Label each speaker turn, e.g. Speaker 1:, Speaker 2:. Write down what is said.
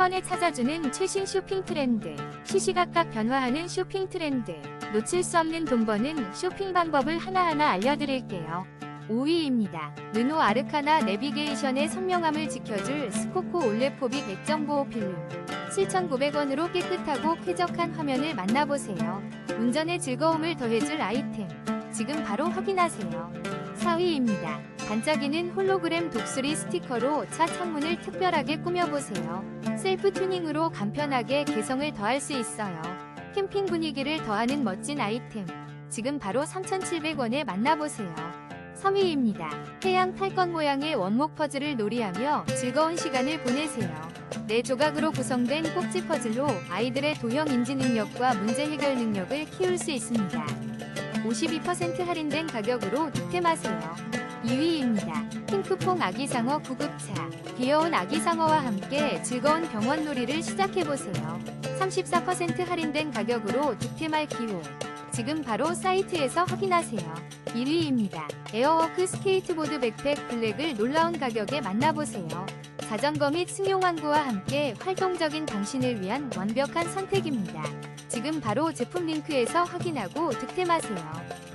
Speaker 1: 번에 찾아주는 최신 쇼핑 트렌드, 시시각각 변화하는 쇼핑 트렌드, 놓칠 수 없는 돈 버는 쇼핑 방법을 하나하나 알려드릴게요. 5위입니다. 르노 아르카나 내비게이션의 선명함을 지켜줄 스코코 올레포비 백정 보호 필름. 7,900원으로 깨끗하고 쾌적한 화면을 만나보세요. 운전의 즐거움을 더해줄 아이템. 지금 바로 확인하세요. 4위입니다. 반짝이는 홀로그램 독수리 스티커로 차 창문을 특별하게 꾸며보세요. 셀프 튜닝으로 간편하게 개성을 더할 수 있어요. 캠핑 분위기를 더하는 멋진 아이템. 지금 바로 3,700원에 만나보세요. 3위입니다. 태양 탈건 모양의 원목 퍼즐을 놀이하며 즐거운 시간을 보내세요. 네 조각으로 구성된 꼭지 퍼즐로 아이들의 도형 인지 능력과 문제 해결 능력을 키울 수 있습니다. 52% 할인된 가격으로 득템하세요. 2위입니다. 핑크퐁 아기상어 구급차. 귀여운 아기상어와 함께 즐거운 병원 놀이를 시작해보세요. 34% 할인된 가격으로 득템할 기호. 지금 바로 사이트에서 확인하세요. 1위입니다. 에어워크 스케이트보드 백팩 블랙을 놀라운 가격에 만나보세요. 자전거 및 승용 항구와 함께 활동적인 당신을 위한 완벽한 선택입니다. 지금 바로 제품 링크에서 확인하고 득템하세요.